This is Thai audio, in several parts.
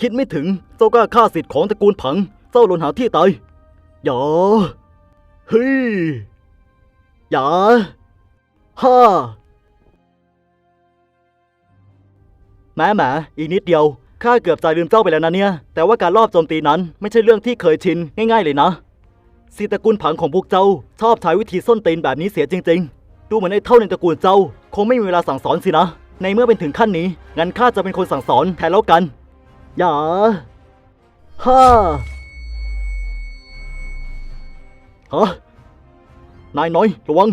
คิดไม่ถึงเจ้ากล้าฆ่าสิทธิ์ของตระกูลผังเจ้าหลนหาที่ตายอย่าเฮ้ยอย่าฮ่าแม่แหมอีกนิดเดียวข้าเกือบใจลืมเจ้าไปแล้วนะเนี่ย แต่ว่าการลอบโจมตีนั้นไม่ใช่เรื่องที่เคยชินง่ายๆเลยนะสิตระกูลผังของพวกเจ้า ชอบใช้วิธีส้นตีนแบบนี้เสียจริง ๆ ดูเหมือนไอ้เท่าในตระกูลเจ้า คงไม่มีเวลาสั่งสอนสินะ ในเมื่อเป็นถึงขั้นนี้ งั้นข้าจะเป็นคนสั่งสอนแทนแล้วกัน ยาฮ่าฮะนายน้อยระวัง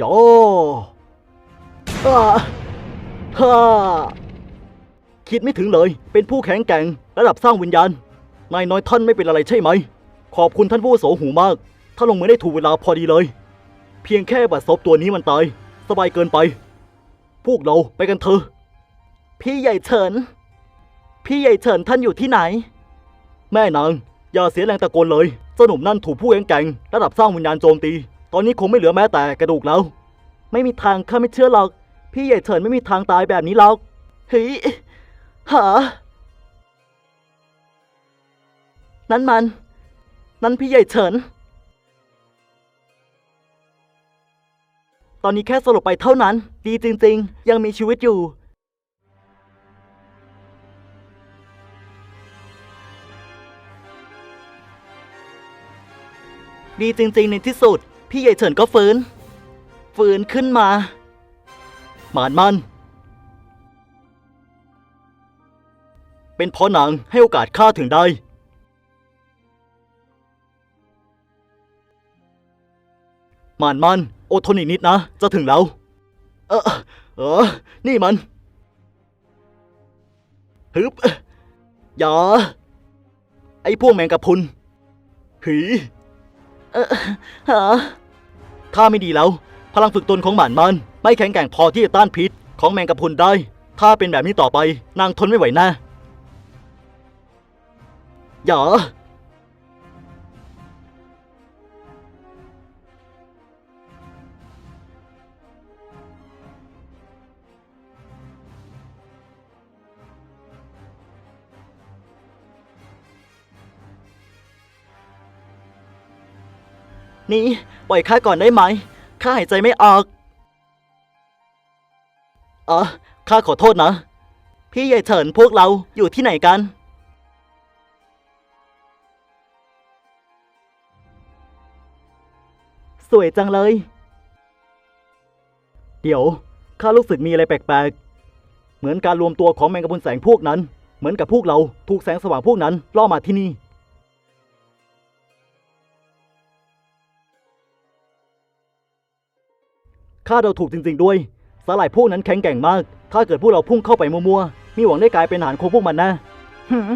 ย่อฮ่าฮ่าคิดไม่ถึงเลย เป็นผู้แข็งแกร่งระดับสร้างวิญญาณ นายน้อยท่านไม่เป็นอะไรใช่ไหม ขอบคุณท่านผู้อาวุโสหูมากท่านลงมือได้ถูกเวลาพอดีเลย เพียงแค่บาดซบตัวนี้มันตาย สบายเกินไป พวกเราไปกันเถอะ พี่ใหญ่เฉิน พี่ใหญ่เฉินท่านอยู่ที่ไหน แม่นางอย่าเสียแรงตะโกนเลยเจ้าหนุ่มนั่นถูกผู้แข็งแกร่งระดับสร้างวิญญาณโจมตี ตอนนี้คงไม่เหลือแม้แต่กระดูกแล้ว ไม่มีทางข้าไม่เชื่อหรอก พี่ใหญ่เฉินไม่มีทางตายแบบนี้หรอกเฮ้ยหานั่นมัน นั่นพี่ใหญ่เฉิน ตอนนี้แค่สลบไปเท่านั้น ดีจริง ๆ ยังมีชีวิตอยู่ ดีจริงๆในที่สุด พี่ใหญ่เฉินก็ฟื้น ฟื้นขึ้นมา หมานมัน เป็นเพราะนางให้โอกาสข้าถึงได้ หมานมันอดทนอีกนิดนะ จะถึงแล้ว เออ เออ นี่มัน ฮึบอย่าไอ้พวกแมงกะพุนหี เออฮะถ้าไม่ดีแล้ว พลังฝึกตนของหมานมัน ไม่แข็งแกร่งพอที่จะต้านพิษของแมงกะพรุนได้ ถ้าเป็นแบบนี้ต่อไป นางทนไม่ไหวแน่อย่า นี่ปล่อยข้าก่อนได้ไหม ข้าหายใจไม่ออกเออข้าขอโทษนะ พี่ใหญ่เฉินพวกเราอยู่ที่ไหนกัน สวยจังเลย เดี๋ยว ข้ารู้สึกมีอะไรแปลกๆ เหมือนการรวมตัวของแมงกะพรุนแสงพวกนั้น เหมือนกับพวกเราถูกแสงสว่างพวกนั้นล่อมาที่นี่ ข้าเราถูกจริงๆด้วย สาหร่ายพวกนั้นแข็งแกร่งมาก ถ้าเกิดพวกเราพุ่งเข้าไปมัวๆ มีหวังได้กลายเป็นอาหารของพวกมันนะหืม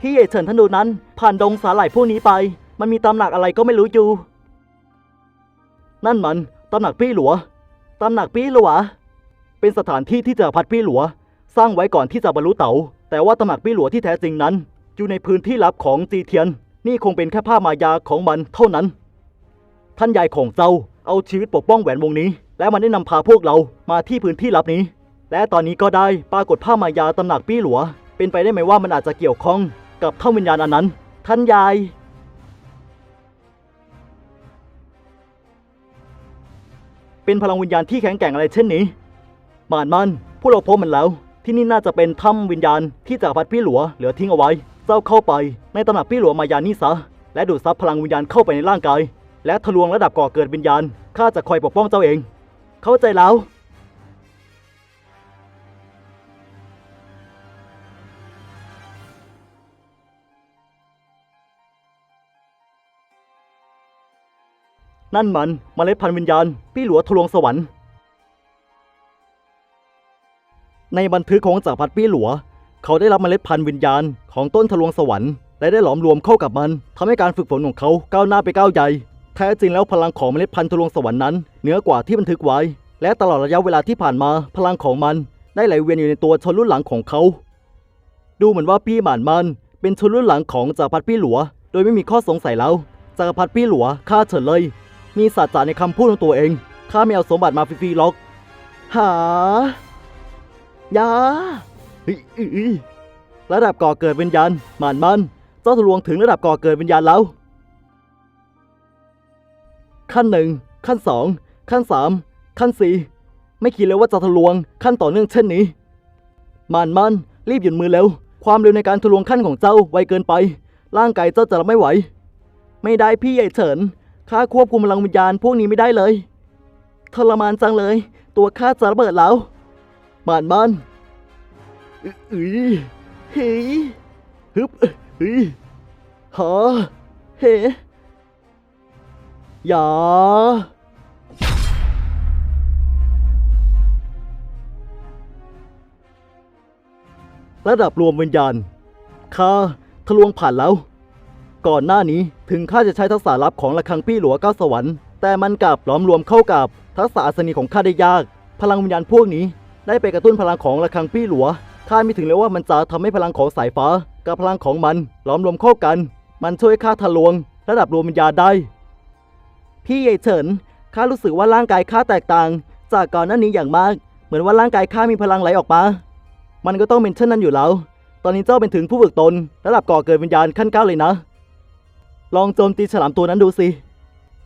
พี่ใหญ่เฉินธนูนั้น ผ่านดงสาหร่ายพวกนี้ไป มันมีตำหนักอะไรก็ไม่รู้อยู่ นั่นมันตำหนักปี้หลัวตำหนักปี้หลัว เป็นสถานที่ที่จะพัดปี้หลัว สร้างไว้ก่อนที่จะบรรลุเต๋า แต่ว่าตำหนักปี้หลัวที่แท้จริงนั้น อยู่ในพื้นที่ลับของจีเทียน นี่คงเป็นแค่ภาพมายาของมันเท่านั้น ท่านยายของเจ้าเอาชีวิตปกป้องแหวนวงนี้ และมันได้นำพาพวกเรามาที่พื้นที่ลับนี้ และตอนนี้ก็ได้ปรากฏภาพมายาตำหนักปี้หลัว เป็นไปได้ไหมว่ามันอาจจะเกี่ยวข้องกับเท่าวิญญาณอันนั้น ท่านยาย เป็นพลังวิญญาณที่แข็งแกร่งอะไรเช่นนี้มานมันพวกเราพบมันแล้ว ที่นี่น่าจะเป็นถ้ำวิญญาณที่จักรพรรดิพี่หลัวเหลือทิ้งเอาไว้ เจ้าเข้าไปในตำหนักพี่หลัวมายานี่ซะ และดูดซับพลังวิญญาณเข้าไปในร่างกาย และทะลวงระดับก่อเกิดวิญญาณ ข้าจะคอยปกป้องเจ้าเอง เข้าใจแล้ว นั่นมันเมล็ดพันธุ์วิญญาณ พี่หลัวทะลวงสวรรค์ ในบันทึกของจักรพรรดิปี้หลัว เขาได้รับเมล็ดพันธุ์วิญญาณของต้นทะลวงสวรรค์และได้หลอมรวมเข้ากับมันทำให้การฝึกฝนของเขาก้าวหน้าไปก้าวใหญ่แท้จริงแล้วพลังของเมล็ดพันธุ์ทะลวงสวรรค์นั้นเหนือกว่าที่บันทึกไว้ และตลอดระยะเวลาที่ผ่านมาพลังของมัน ได้ไหลเวียนอยู่ในตัวชนรุ่นหลังของเขา ดูเหมือนว่าพี่หมานมัน เป็นชนรุ่นหลังของจักรพรรดิปี้หลัว โดยไม่มีข้อสงสัยแล้วจักรพรรดิปี้หลัวฆ่าเฉินเลย มีสัจจะในคำพูดของตัวเองข้าไม่เอาสมบัติมาฟรีๆหรอกหายา ระดับก่อเกิดวิญญาณหมานมันเจ้าทะลวงถึงระดับก่อเกิดวิญญาณแล้ว ขั้นหนึ่งขั้นสองขั้นสามขั้นสี่ไม่คิดเลยว่าจะทะลวงขั้นต่อเนื่องเช่นนี้หมานมันรีบหยุดมือเร็ว ความเร็วในการทะลวงขั้นของเจ้าไวเกินไป ร่างกายเจ้าจะรับไม่ไหว ไม่ได้พี่ใหญ่เฉินข้าควบคุมพลังวิญญาณพวกนี้ไม่ได้เลยทรมานจังเลย ตัวข้าจะระเบิดแล้วหมานมัน อื้ออื้อเฮ้ยฮึบเฮ้ยหาเฮอย่าระดับรวมวิญญาณข้าทะลวงผ่านแล้ว ก่อนหน้านี้ถึงข้าจะใช้ทักษะลับของระฆังพี่หลวงเก้าสวรรค์ แต่มันกลับหลอมรวมเข้ากับทักษะอัศนีของข้าได้ยาก พลังวิญญาณพวกนี้ได้ไปกระตุ้นพลังของระฆังพี่หลว ข้าไม่ถึงเลยว่ามันจะทำให้พลังของสายฟ้า กับพลังของมันหลอมรวมเข้ากัน มันช่วยข้าทะลวง ระดับรวมวิญญาณได้ พี่ใหญ่เฉินข้ารู้สึกว่าร่างกายข้าแตกต่าง จากก่อนหน้านี้อย่างมาก เหมือนว่าร่างกายข้ามีพลังไหลออกมา มันก็ต้องเป็นเช่นนั้นอยู่แล้ว ตอนนี้เจ้าเป็นถึงผู้ฝึกตน ระดับก่อเกิดวิญญาณขั้นเก้าเลยนะ ลองโจมตีฉลามตัวนั้นดูสิ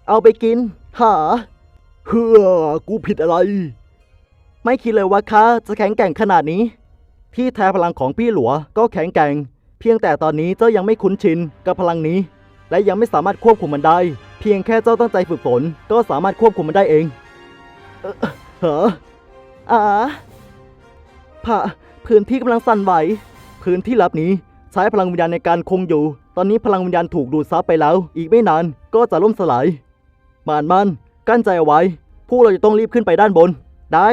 เอาไปกิน หา เฮ้อ กูผิดอะไร ไม่คิดเลยว่าข้าจะแข็งแกร่งขนาดนี้ ที่แท้พลังของพี่หลัวก็แข็งแกร่ง เพียงแต่ตอนนี้เจ้ายังไม่คุ้นชินกับพลังนี้ และยังไม่สามารถควบคุมมันได้ เพียงแค่เจ้าตั้งใจฝึกฝนก็สามารถควบคุมมันได้เองเออเหรออ่าผะพื้นที่กำลังสั่นไหว พื้นที่ลับนี้ใช้พลังวิญญาณในการคงอยู่ ตอนนี้พลังวิญญาณถูกดูดซับไปแล้ว อีกไม่นานก็จะล่มสลายมานมัน กั้นใจเอาไว้ พวกเราจะต้องรีบขึ้นไปด้านบน ได้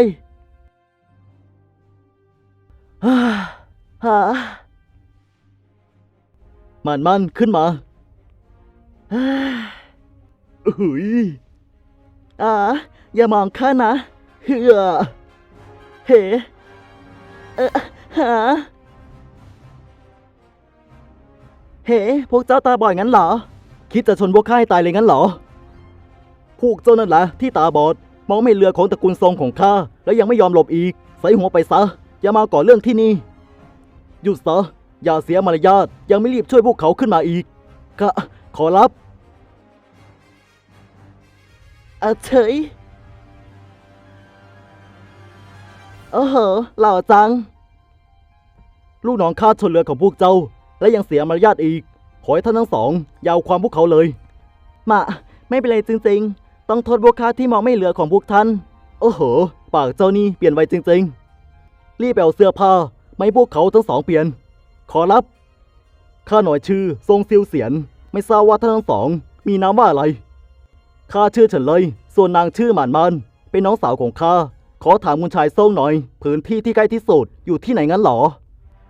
ฮ่าฮ่ามันมันขึ้นมาฮ่าเฮ้ยอ่าอย่ามองข้านะเฮือเฮ้เออหาเฮ้พวกเจ้าตาบอดงั้นเหรอ คิดจะชนพวกข้าให้ตายเลยงั้นเหรอ พวกเจ้านั่นแหละที่ตาบอด มองไม่เห็นเรือของตระกูลทรงของข้า แล้วยังไม่ยอมหลบอีก ใส่หัวไปซะ อย่ามาก่อเรื่องที่นี่หยุดซะอย่าเสียมารยาทยังไม่รีบช่วยพวกเขาขึ้นมาอีกก็ขอรับอาเฉยโอ้โหอหล่อจัง ลูกน้องข้าชนเรือของพวกเจ้า และยังเสียมารยาทอีก ขอให้ท่านทั้งสองอยาวความพวกเขาเลย มาไม่เป็นไรจริง ๆ ต้องโทษพวกข้าที่มองไม่เหลือของพวกท่าน โอ้โห ปากเจ้านี่เปลี่ยนไวจริง ๆ รีบไปเอาเสื้อผ้าไม่พวกเขาทั้งสองเปลี่ยน ขอรับ ข้าหน่อยชื่อทรงซิวเสียน ไม่ทราบว่าท่านทั้งสอง มีนามว่าอะไร ข้าชื่อเฉินเลย ส่วนนางชื่อหมานมันเป็นน้องสาวของข้า ขอถามคุณชายซ่งหน่อย พื้นที่ที่ใกล้ที่สุดอยู่ที่ไหนงั้นหรอ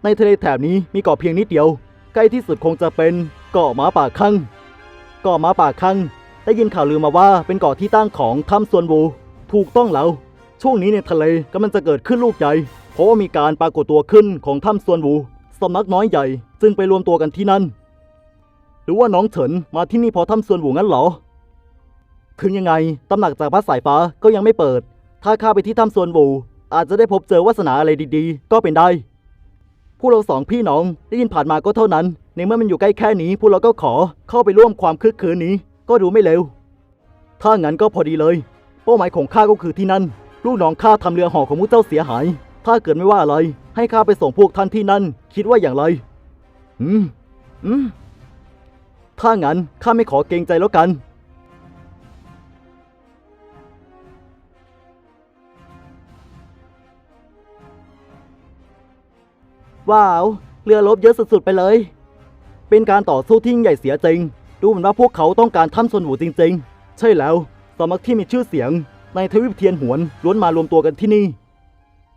ในทะเลแถบนี้มีเกาะเพียงนิดเดียว ใกล้ที่สุดคงจะเป็นเกาะหมาป่าคังเกาะหมาป่าคังได้ยินข่าวลือมาว่าเป็นเกาะที่ตั้งของถ้ำซวนวู ถูกต้องแล้ว ช่วงนี้ในทะเลกำลังจะเกิดขึ้นลูกใหญ่ เพราะว่ามีการปรากฏตัวขึ้นของถ้ำซวนวูสำนักน้อยใหญ่จึงไปรวมตัวกันที่นั่น หรือว่าน้องเฉินมาที่นี่เพอถ้ำซวนวูงั้นเหรอ ถึงยังไงตำหนักจากพระสายฟ้าก็ยังไม่เปิด ถ้าข้าไปที่ถ้ำซวนวูอาจจะได้พบเจอวาสนาอะไรดีๆ ก็เป็นได้ พวกเราสองพี่น้องได้ยินผ่านมาก็เท่านั้น ในเมื่อมันอยู่ใกล้แค่นี้พวกเราก็ขอเข้าไปร่วมความคึกคืนนี้ ก็ดูไม่เร็ว ถ้างั้นก็พอดีเลย เป้าหมายของข้าก็คือที่นั่น ลูกน้องข้าทำเรือห่อของมุเจ้าเสียหาย ถ้าเกิดไม่ว่าอะไร ให้ข้าไปส่งพวกท่านที่นั่น คิดว่าอย่างไร อืม อืม ถ้างั้นข้าไม่ขอเกรงใจแล้วกัน ว้าว เรือรบเยอะสุดๆไปเลย เป็นการต่อสู้ที่ยิ่งใหญ่เสียจริง ดูเหมือนว่าพวกเขาต้องการถ้ำซนหวูจริง ๆ ใช่แล้วสมัครที่มีชื่อเสียง ในทวีปเทียนหวนล้วนมารวมตัวกันที่นี่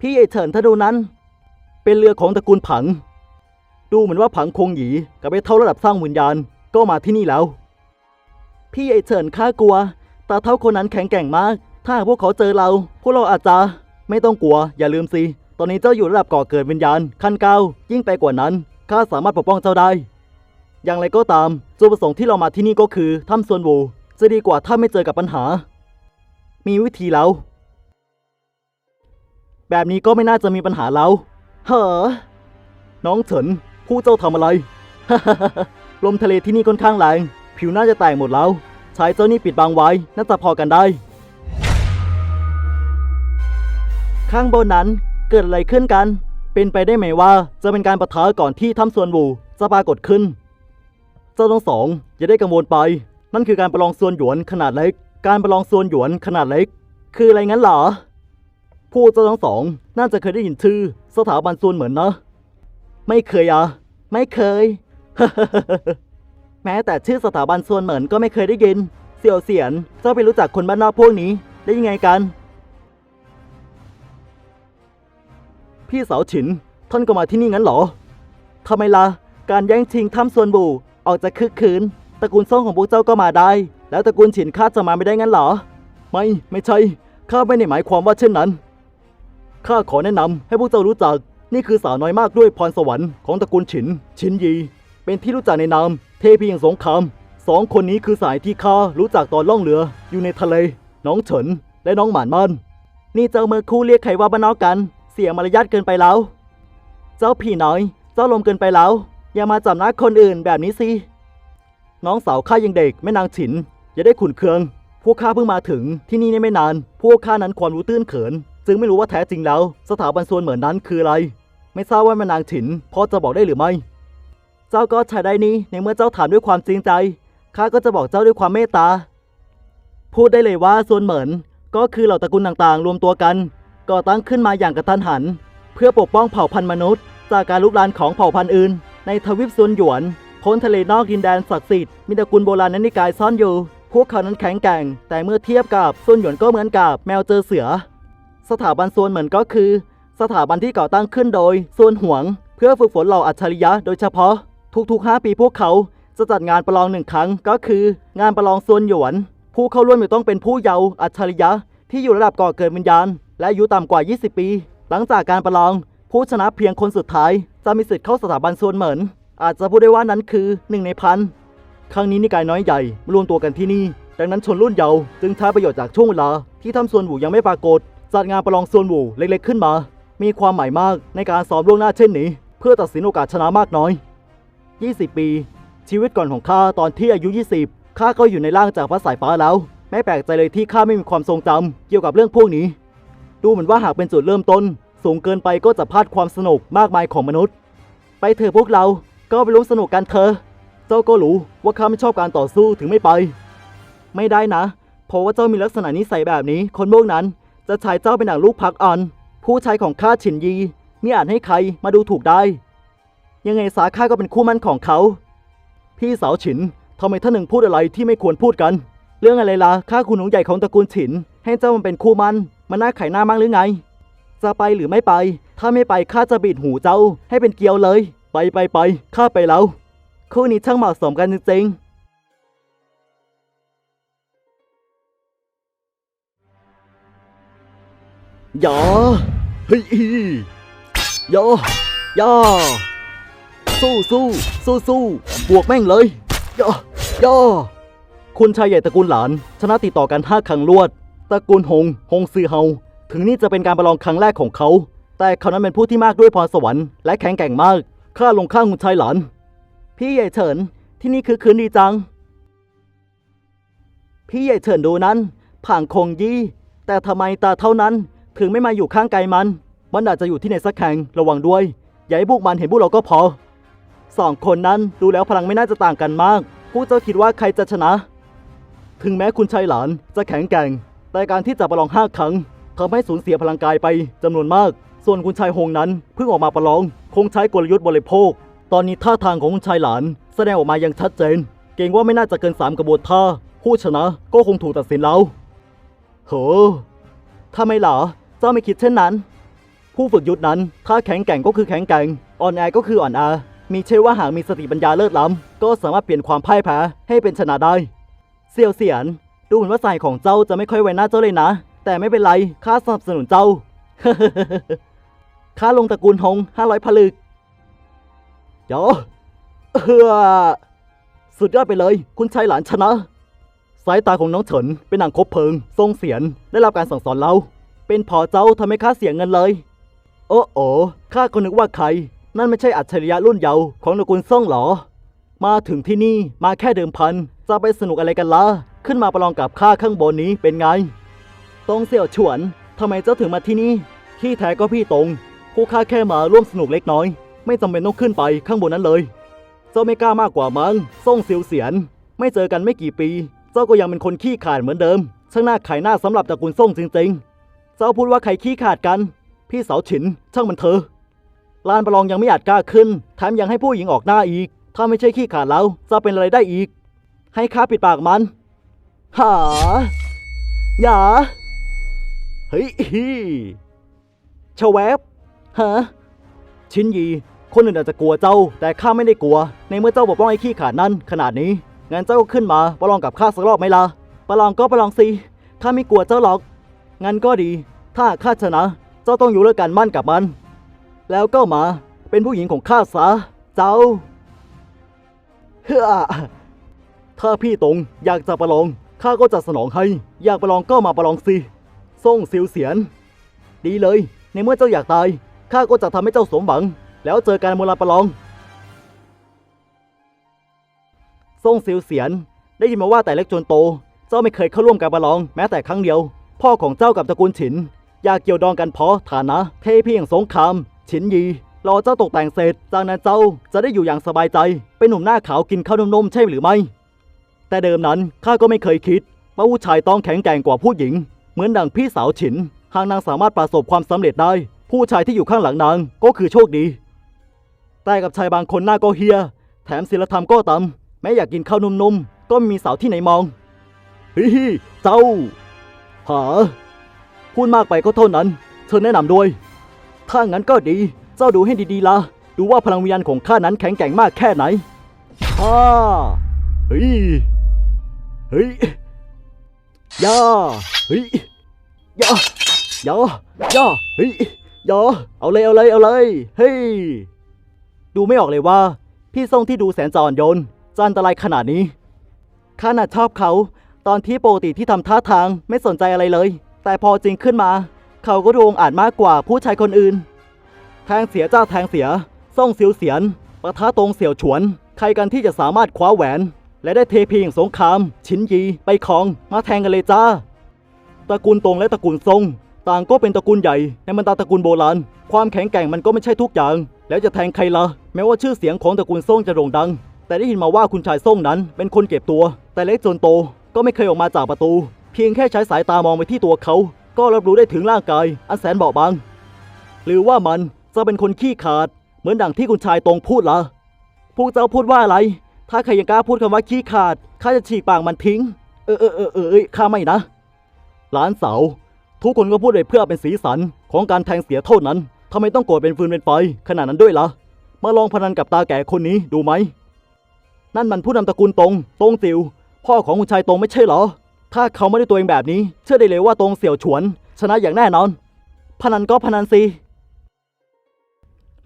พี่เอเฉินถ้าดูนั้น เป็นเรือของตระกูลผัง ดูเหมือนว่าผังคงหยีกับไอ้เท่าระดับสร้างวิญญาณก็มาที่นี่แล้ว พี่เอเฉินข้ากลัว ตาเท่าคนนั้นแข็งแกร่งมาก ถ้าพวกเขาเจอเรา พวกเราอาจจะไม่ต้องกลัว อย่าลืมสิ ตอนนี้เจ้าอยู่ระดับก่อเกิดวิญญาณขั้นเก้ายิ่งไปกว่านั้น ข้าสามารถปกป้องเจ้าได้ อย่างไรก็ตามจุดประสงค์ที่เรามาที่นี่ก็คือถ้ำซวนวูจะดีกว่าถ้าไม่เจอกับปัญหา มีวิธีแล้ว แบบนี้ก็ไม่น่าจะมีปัญหาแล้วเฮ้อน้องเฉินผู้เจ้าทำอะไร ลมทะเลที่นี่ค่อนข้างแรง ผิวน่าจะแตกหมดแล้วชายเจ้านี่ปิดบังไว้ น่าจะพอกันได้ ข้างบนนั้นเกิดอะไรขึ้นกัน เป็นไปได้ไหมว่าจะเป็นการประทะก่อนที่ถ้ำส่วนบูจะปรากฏขึ้น เจ้าทั้งสองอย่าได้กังวลไป นั่นคือการประลองส่วนหยวนขนาดเล็ก การประลองส่วนหยวนขนาดเล็ก คืออะไรงั้นเหรอ ผู้เจ้าทั้งสอง น่าจะเคยได้ยินชื่อสถาบันส่วนเหมือนนะ ไม่เคยอะไม่เคย แม้แต่ชื่อสถาบันส่วนเหมือนก็ไม่เคยได้ยิน เสี่ยวเสียน เจ้าไปรู้จักคนบ้านนอกพวกนี้ได้ยังไงกัน พี่สาวฉิน ท่านก็มาที่นี่งั้นเหรอทำไมล่ะ การแย่งชิงถ้ำส่วนบูออกจะคึกคืน ตระกูลซ่งของพวกเจ้าก็มาได้ แล้วตระกูลฉินข้าจะมาไม่ได้งั้นเหรอ ไม่ ไม่ใช่ ข้าไม่ได้หมายความว่าเช่นนั้น ข้าขอแนะนำให้พวกเจ้ารู้จัก นี่คือสาวน้อยมากด้วยพรสวรรค์ของตระกูลฉินชินยี เป็นที่รู้จักในนาม เทพีแห่งสงครามสองคนนี้คือสายที่ข้ารู้จักตอนล่องเรือ อยู่ในทะเล น้องเฉิน และน้องหมานมันนี่เจ้าเมื่อคู่เรียกใครว่าบ้านนอกกัน เสียมารยาทเกินไปแล้ว เจ้าพี่น้อย เจ้าลมเกินไปแล้ว อย่ามาจับหน้าคนอื่นแบบนี้สิน้องสาวข้ายังเด็กแม่นางฉิน อย่าได้ขุนเคือง พวกข้าเพิ่งมาถึงที่นี่ไม่นาน พวกข้านั้นความรู้ตื้นเขิน จึงไม่รู้ว่าแท้จริงแล้ว สถาบันส่วนเหมือนนั้นคืออะไร ไม่ทราบว่าแม่นางฉินพอจะบอกได้หรือไม่ เจ้าก็ใช้ได้นี้ในเมื่อเจ้าถามด้วยความจริงใจข้าก็จะบอกเจ้าด้วยความเมตตา พูดได้เลยว่าส่วนเหมือนก็คือเหล่าตระกูลต่างๆ รวมตัวกันก่อตั้งขึ้นมาอย่างกระทันหัน เพื่อปกป้องเผ่าพันธุ์มนุษย์ จากการลุกลานของเผ่าพันธุ์อื่น ในทวีปส่วนหยวนพ้นทะเลนอกดินแดนศักดิ์สิทธิ์มีตระกูลโบราณนั้นนิกายซ่อนอยู่ พวกเขานั้นแข็งแกร่ง แต่เมื่อเทียบกับส่วนหยวนก็เหมือนกับแมวเจอเสือ สถาบันส่วนเหมือนก็คือ สถาบันที่ก่อตั้งขึ้นโดยส่วนหวง เพื่อฝึกฝนเหล่าอัจฉริยะโดยเฉพาะ ทุกๆ 5 ปีพวกเขาจะจัดงานประลองหนึ่งครั้งก็คือ งานประลองส่วนหยวน ผู้เข้าร่วมจะต้องเป็นผู้เยาว์อัจฉริยะที่อยู่ระดับก่อเกิดวิญญาณ และอายุต่ำกว่า 20 ปี หลังจากการประลอง ผู้ชนะเพียงคนสุดท้าย จะมีสิทธิ์เข้าสถาบันส่วนเหมือน อาจจะพูดได้ว่านั้นคือหนึ่งในพันครั้งนี้นิกายน้อยใหญ่มารวมตัวกันที่นี่ ดังนั้นชนรุ่นเยาว์จึงใช้ประโยชน์จากช่วงเวลาที่ทำส่วนหูยังไม่ปรากฏ จัดงานประลองส่วนหวูเล็กๆขึ้นมา มีความหมายมากในการซ้อมล่วงหน้าเช่นนี้ เพื่อตัดสินโอกาสชนะมากน้อย 20 ปี ชีวิตก่อนของข้าตอนที่อายุ 20ข้าก็อยู่ในร่างจากพระสายฟ้าแล้ว ไม่แปลกใจเลยที่ข้าไม่มีความทรงจำเกี่ยวกับเรื่องพวกนี้ ดูเหมือนว่าหากเป็นจุดเริ่มต้น สูงเกินไปก็จะพลาดความสนุกมากมายของมนุษย์ ไปเถอะพวกเราก็ไปร่วมสนุกกันเถอะเจ้าก็รู้ว่าข้าไม่ชอบการต่อสู้ถึงไม่ไป ไม่ได้นะ เพราะว่าเจ้ามีลักษณะนิสัยแบบนี้คนพวกนั้น จะใช้เจ้าเป็นหนังลูกพักอ่อนผู้ชายของข้าฉินยีนี่อาจให้ใครมาดูถูกได้ ยังไงสาข้าก็เป็นคู่มั่นของเขา พี่สาวฉินทำไมท่านหนึ่งพูดอะไรที่ไม่ควรพูดกัน เรื่องอะไรล่ะข้าคุณหนูใหญ่ของตระกูลฉิน ให้เจ้ามันเป็นคู่มั่นมันน่าไขหน้ามั่งหรือไง จะไปหรือไม่ไป ถ้าไม่ไปข้าจะบีดหูเจ้าให้เป็นเกลียวเลย ไปไปไปข้าไปแล้วคู่นี้ช่างเหมาะสมกันจริงๆ ย่าเฮ้ยอีอย่าอย่าสู้สู้สู้สู้บวกแม่งเลยย่าย่าคุณชายใหญ่ตระกูลหลาน ชนะติดต่อกันห้าครั้งรวด ตระกูลหง หงซือเฮา ถึงนี่จะเป็นการประลองครั้งแรกของเขา แต่เขานั้นเป็นผู้ที่มากด้วยพรสวรรค์และแข็งแกร่งมาก ข้าลงข้างคุณชายหลาน พี่ใหญ่เฉิน ที่นี่คือคืนดีจัง พี่ใหญ่เฉินดูนั้น ผ่างคงยี่ แต่ทำไมตาเท่านั้น ถึงไม่มาอยู่ข้างไกลมัน มันอาจจะอยู่ที่ไหนสักแห่งระวังด้วย อย่าให้พวกมันเห็นพวกเราก็พอสองคนนั้นดูแล้วพลังไม่น่าจะต่างกันมากผู้เจ้าคิดว่าใครจะชนะ ถึงแม้คุณชายหลานจะแข็งแกร่ง แต่การที่จะประลองห้าครั้งทำให้สูญเสียพลังกายไปจำนวนมาก ส่วนคุณชายหงนั้นเพิ่งออกมาประลอง คงใช้กลยุทธ์บริโภค ตอนนี้ท่าทางของคุณชายหลาน แสดงออกมาอย่างชัดเจน เกรงว่าไม่น่าจะเกินสามกระบวนท่า ผู้ชนะก็คงถูกตัดสินแล้ว โหถ้าไม่หล่ะ เจ้าไม่คิดเช่นนั้น ผู้ฝึกยุทธนั้น ถ้าแข็งแกร่งก็คือแข็งแกร่ง อ่อนแอก็คืออ่อนแอมีเชื่อว่าหากมีสติปัญญาเลิศล้ำ ก็สามารถเปลี่ยนความพ่ายแพ้ให้เป็นชนะได้เสี่ยวเสียน ดูเหมือนว่าสายของเจ้าจะไม่ค่อยไว้หน้าเจ้าเลยนะ แต่ไม่เป็นไร ข้าสนับสนุนเจ้า ข้าลงตระกูลหงห้าร้อยผลึกเดี๋ยวเออสุดยอดไปเลย คุณชายหลานชนะ สายตาของน้องเฉินเป็นหนังคบเพลิง ทรงเสียน ได้รับการสั่งสอนเรา เป็นพอเจ้าทำให้ข้าเสียเงินเลย โอ้โอข้าก็นึกว่าใคร นั่นไม่ใช่อัจฉริยะรุ่นเยาว์ของตระกูลซ่งหรอ มาถึงที่นี่มาแค่เดิมพัน จะไปสนุกอะไรกันล่ะ ขึ้นมาประลองกับข้าข้างบนนี้เป็นไง ตงเสี่ยวฉวนทำไมเจ้าถึงมาที่นี่ ที่แท้ก็พี่ตรงผู้ข้าแค่มาร่วมสนุกเล็กน้อย ไม่จำเป็นต้องขึ้นไปข้างบนนั้นเลย เจ้าไม่กล้ามากกว่ามั้งส่งเสียวเสียน ไม่เจอกันไม่กี่ปี เจ้าก็ยังเป็นคนขี้ขลาดเหมือนเดิม ช่างหน้าขายหน้าสำหรับตระกูลส่งจริง ๆ เจ้าพูดว่าใครขี้ขาดกัน พี่สาวฉินช่างมันเถอะลานประลองยังไม่อาจกล้าขึ้นแถมยังให้ผู้หญิงออกหน้าอีก ถ้าไม่ใช่ขี้ขาดแล้วจะเป็นอะไรได้อีก ให้ข้าปิดปากมันหาอย่าเฮ้ยชแวบฮะชินยีคนอื่นอาจจะกลัวเจ้า แต่ข้าไม่ได้กลัว ในเมื่อเจ้าบอกว่าไอ้ขี้ขาดนั้นขนาดนี้งั้นเจ้าก็ขึ้นมาประลองกับข้าสักรอบไหมล่ะประลองก็ประลองสิข้าไม่กลัวเจ้าหรอก งั้นก็ดี ถ้าข้าชนะเจ้าต้องอยู่เลิกกันมั่นกับมัน แล้วก็มาเป็นผู้หญิงของข้าซะเจ้าเฮ้อถ้าพี่ตรงอยากจะประลองข้าก็จะสนองให้ อยากประลองก็มาประลองสิส่งสิวเสียน ดีเลย ในเมื่อเจ้าอยากตายข้าก็จะทำให้เจ้าสมหวัง แล้วเจอกันบนลาประลองส่งสิวเสียน ได้ยินมาว่าแต่เล็กจนโต เจ้าไม่เคยเข้าร่วมการประลองแม้แต่ครั้งเดียว พ่อของเจ้ากับตระกูลฉิน อยากเกี่ยวดองกันเพราะฐานะเทพีแห่งสงคราม ฉินยีรอเจ้าตกแต่งเสร็จจากนั้นเจ้าจะได้อยู่อย่างสบายใจ เป็นหนุ่มหน้าขาวกินข้าวนมๆใช่หรือไม่ แต่เดิมนั้นข้าก็ไม่เคยคิดว่าผู้ชายต้องแข็งแกร่งกว่าผู้หญิง เหมือนดังพี่สาวฉิน หากนางสามารถประสบความสำเร็จได้ ผู้ชายที่อยู่ข้างหลังนางก็คือโชคดี แต่กับชายบางคนหน้าก็เฮีย แถมศีลธรรมก็ต่ำแม้อยากกินข้าวนมๆก็ม่มีสาวที่ไหนมองเฮ้ยเจ้า หา พูดมากไปก็เท่านั้น เธอแนะนำด้วย ถ้างั้นก็ดี เจ้าดูให้ดีๆล่ะดูว่าพลังวิญญาณของข้านั้นแข็งแกร่งมากแค่ไหนฮ่าเฮ้ย เฮ้ยย่าเฮ้ยย่าย่าย่าเฮ้ยย่าเอาเลยเอาเลยเอาเลยเฮ้ย ดูไม่ออกเลยว่า พี่ทรงที่ดูแสนจะอ่อนโยนจะอันตรายขนาดนี้ข้าน่ะชอบเขา ตอนที่ปกติที่ทำท่าทางไม่สนใจอะไรเลย แต่พอจริงขึ้นมา เขาก็ดูองอาจมากกว่าผู้ชายคนอื่น แทงเสียเจ้าแทงเสีย ส่งเสียวเสียนปะทะตรงเสียวฉวน ใครกันที่จะสามารถคว้าแหวน และได้เทพีแห่งสงคราม ชินยี ไปของ มาแทงกันเลยจ้า ตระกูลตรงและตระกูลทรง ต่างก็เป็นตระกูลใหญ่ในบรรดาตระกูลโบราณ ความแข็งแกร่งมันก็ไม่ใช่ทุกอย่าง แล้วจะแทงใครละ่ะ แม้ว่าชื่อเสียงของตระกูลทรงจะโด่งดัง แต่ได้ยินมาว่าคุณชายทรงนั้นเป็นคนเก็บตัว แต่เล็กจนโต ก็ไม่เคยออกมาจากประตู เพียงแค่ใช้สายตามองไปที่ตัวเขา ก็รับรู้ได้ถึงร่างกาย อันแสนเบาบาง หรือว่ามันจะเป็นคนขี้ขาด เหมือนดังที่คุณชายตรงพูดละ่ะพวกเจ้าพูดว่าอะไร ถ้าใครยังกล้าพูดคำว่าขี้ขาดข้าจะฉีกปากมันทิ้ง เออเออเออเออเอ้ข้าไม่นะหลานสาวทุกคนก็พูดไปเพื่อเป็นสีสันของการแทงเสียเท่านั้นทำไมต้องโกรธเป็นฟืนเป็นไฟขนาดนั้นด้วยล่ะมาลองพนันกับตาแก่คนนี้ดูไหม นั่นมันผู้นำตระกูลตรง ตรงติว พ่อของคุณชายตรงไม่ใช่เหรอ ถ้าเขาไม่ได้ตัวเองแบบนี้ เชื่อได้เลยว่าตรงเสี่ยวฉวน ชนะอย่างแน่นอน พนันก็พนันสิ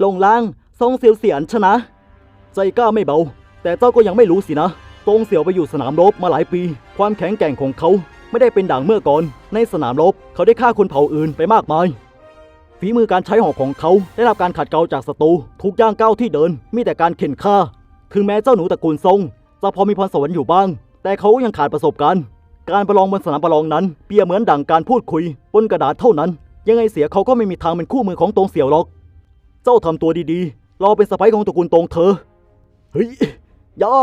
ลงล่างทรงเสียวเสียนชนะ ใจกล้าไม่เบา แต่เจ้าก็ยังไม่รู้สินะตรงเสี่ยวไปอยู่สนามรบมาหลายปี ความแข็งแกร่งของเขาไม่ได้เป็นดังเมื่อก่อน ในสนามรบเขาได้ฆ่าคนเผ่าอื่นไปมากมายฝีมือการใช้หอกของเขาได้รับการขัดเกลาจากศัตรูทุกย่างก้าวที่เดินมีแต่การเข็นฆ่า ถึงแม้เจ้าหนูตระกูลทรงจะพอมีพรสวรรค์อยู่บ้าง แต่เขายังขาดประสบการณ์ การประลองบนสนามประลองนั้น เปรียบเหมือนดั่งการพูดคุย บนกระดาษเท่านั้น ยังไงเสียเขาก็ไม่มีทางเป็นคู่มือของตรงเสี่ยวหรอก เจ้าทำตัวดีๆรอเป็นสะใภ้ของตระกูลตรงเธอ เฮ้ยย่า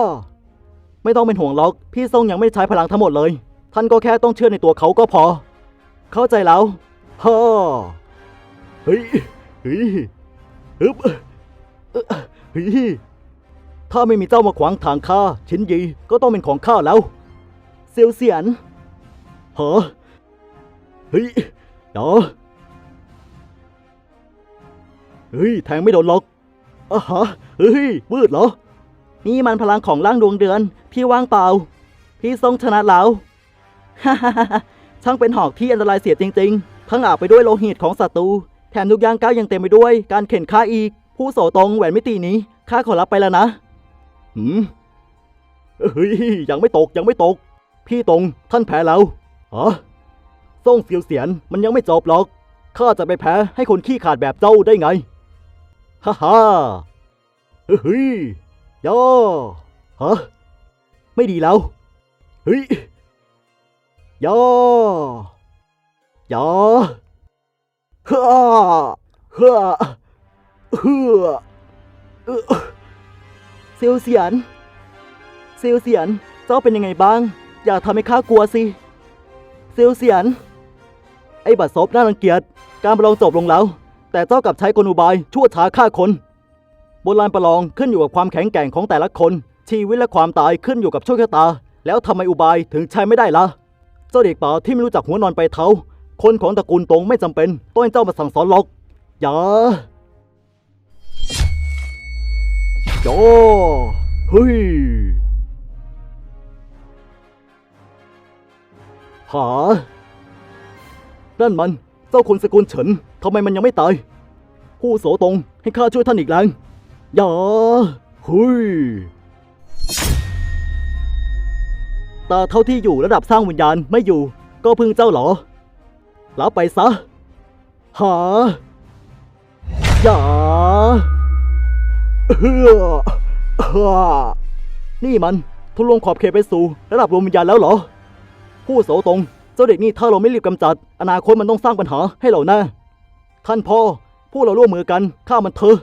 ไม่ต้องเป็นห่วงหรอก พี่ทรงยังไม่ใช้พลังทั้งหมดเลย ท่านก็แค่ต้องเชื่อในตัวเขาก็พอ เข้าใจแล้วฮ่าเฮ้ยเฮ้ยฮึบเฮ้ย ถ้าไม่มีเจ้ามาขวางทางข้าชินยีก็ต้องเป็นของข้าแล้ว เซียวเสียนฮะเฮ้ยเนาะเฮ้ยแทงไม่โดนหรอกอะฮะเฮ้ยมืดเหรอ นี่มันพลังของร่างดวงเดือน พี่ว่างเปล่า พี่ทรงชนะแล้วฮ่าฮ่าฮ่าฮ่าช่างเป็นหอกที่อันตรายเสียจริง ๆ ทั้งอาบไปด้วยโลหิตของศัตรู แถมทุกย่างก้าวยังเต็มไปด้วยการเข็นฆ่าอีก ผู้โสตรงแหวนมิตินี้ข้าขอรับไปแล้วนะ หืมเฮ้ยยังไม่ตกยังไม่ตก พี่ตรงท่านแพ้แล้วฮะส่งเสียวเสียนมันยังไม่จบหรอกข้าจะไปแพ้ให้คนขี้ขาดแบบเจ้าได้ไง ฮ่าฮ่าเฮ้ยย่อฮะไม่ดีแล้วเฮ้ยย่อย่อฮ่าฮ่าเฮือเออ ซียวเสียนเซียวเสียนเจ้าเป็นยังไงบ้าง อย่าทำให้ข้ากลัวสิเซียวเสียน ไอ้บัดซบน่ารังเกียจการประลองจบลงแล้ว แต่เจ้ากลับใช้กลอุบายชั่วช้าฆ่าคนโบราณประลองขึ้นอยู่กับความแข็งแกร่งของแต่ละคน ชีวิตและความตายขึ้นอยู่กับโชคชะตา แล้วทำไมอุบายถึงใช้ไม่ได้ล่ะเจ้าเด็กป่าที่ไม่รู้จักหัวนอนไปเท้า คนของตระกูลตรงไม่จำเป็นต้องให้เจ้ามาสั่งสอนหรอกอย่า โยเฮ้ยหานั่นมัน เจ้าคนสกุลเฉินทำไมมันยังไม่ตาย ผู้โสตรงให้ข้าช่วยท่านอีกแรงอย่าเฮ้ยตาเท่าที่อยู่ระดับสร้างวิญญาณไม่อยู่ ก็พึ่งเจ้าหรอรับไปซะ หา อย่า นี่มันทุลงขอบเขตไปสู่ระดับรวมวิญญาณแล้วเหรอ ผู้โสตรงเจ้าเด็กนี่ถ้าเราไม่รีบกำจัด อนาคตมันต้องสร้างปัญหาให้เราแน่ท่านพ่อพวกเราร่วมมือกันฆ่ามันเถอะ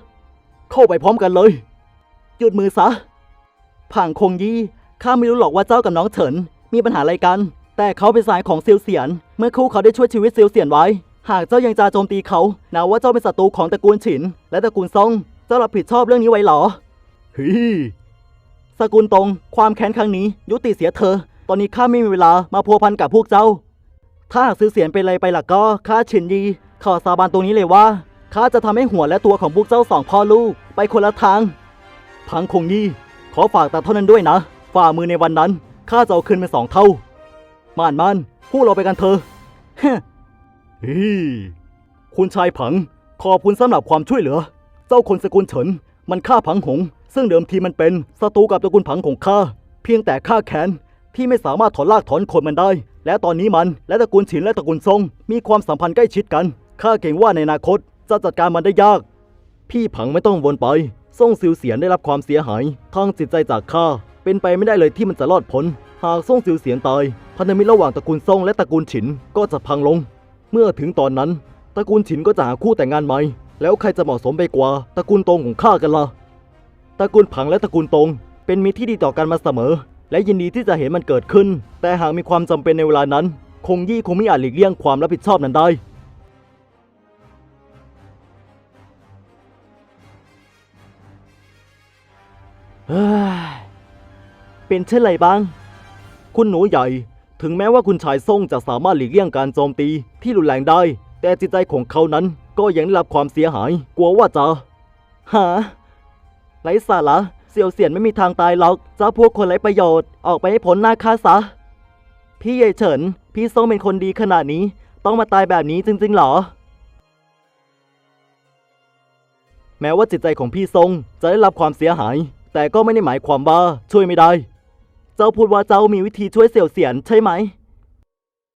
เข้าไปพร้อมกันเลยหยุดมือซะผ่างคงยี่ข้าไม่รู้หรอกว่าเจ้ากับน้องเฉิน มีปัญหาอะไรกัน แต่เขาเป็นสายของเซียวเสียน เมื่อครู่เขาได้ช่วยชีวิตเซียวเสียนไว้ หากเจ้ายังจะโจมตีเขานาว่าเจ้าเป็นศัตรูของตระกูลฉิน และตระกูลซ่ง จ้ารับผิดชอบเรื่องนี้ไว้เหรอฮีสกุลตรง ความแค้นครั้งนี้ ยุติเสียเธอ ตอนนี้ข้าไม่มีเวลามาพัวพันกับพวกเจ้า ถ้าหากซื้อเสียนเป็นอะไรไปล่ะก็ข้าเฉินยีขอสาบานตรงนี้เลยว่าข้าจะทำให้หัวและตัวของพวกเจ้าสองพ่อลูกไปคนละทาง พังคงยี่ ขอฝากแต่เท่านั้นด้วยนะ ฝ่ามือในวันนั้นข้าจะเอาคืนเป็นสองเท่า ม่านมันพวกเราไปกันเถอะเฮ้ฮีคุณชายผัง ขอบคุณสำหรับความช่วยเหลือ เจ้าคนสกุลเฉิน มันฆ่าผังหง ซึ่งเดิมทีมันเป็นศัตรูกับตระกูลผังของข้า เพียงแต่ข้าแค้นที่ไม่สามารถถอนลากถอนคนมันได้ และตอนนี้มันและตระกูลฉินและตระกูลซงมีความสัมพันธ์ใกล้ชิดกัน ข้าเกรงว่าในอนาคตจะจัดการมันได้ยาก พี่ผังไม่ต้องวนไปซ่งซิวเสียนได้รับความเสียหาย ทางจิตใจจากข้า เป็นไปไม่ได้เลยที่มันจะรอดพ้น หากซ่งซิวเสียนตาย พันธมิตรระหว่างตระกูลซ่งและตระกูลฉินก็จะพังลง เมื่อถึงตอนนั้น ตระกูลฉินก็จะหาคู่แต่งงานใหม่ แล้วใครจะเหมาะสมไปกว่าตระกูลตงของข้ากันล่ะตระกูลผังและตระกูลตง เป็นมิตรที่ดีต่อกันมาเสมอ และยินดีที่จะเห็นมันเกิดขึ้น แต่หากมีความจำเป็นในเวลานั้น คงยี่คงไม่อาจหลีกเลี่ยงความรับผิดชอบนั้นได้เฮ้ยเป็นเช่นไรบ้าง คุณหนูใหญ่ ถึงแม้ว่าคุณชายซ่งจะสามารถหลีกเลี่ยงการโจมตีที่รุนแรงได้ แต่จิตใจของเขานั้น ก็ยังได้รับความเสียหาย กลัวว่าจะหาไร้สาระเสี่ยวเสียนไม่มีทางตายหรอกเจ้าพวกคนไร้ประโยชน์ออกไปให้พ้นหน้าข้าซะ พี่ใหญ่เฉิน พี่ซ่งเป็นคนดีขนาดนี้ ต้องมาตายแบบนี้จริงๆหรอ แม้ว่าจิตใจของพี่ทรงจะได้รับความเสียหาย แต่ก็ไม่ได้หมายความว่าช่วยไม่ได้ เจ้าพูดว่าเจ้ามีวิธีช่วยเสี่ยวเสียนใช่ไหม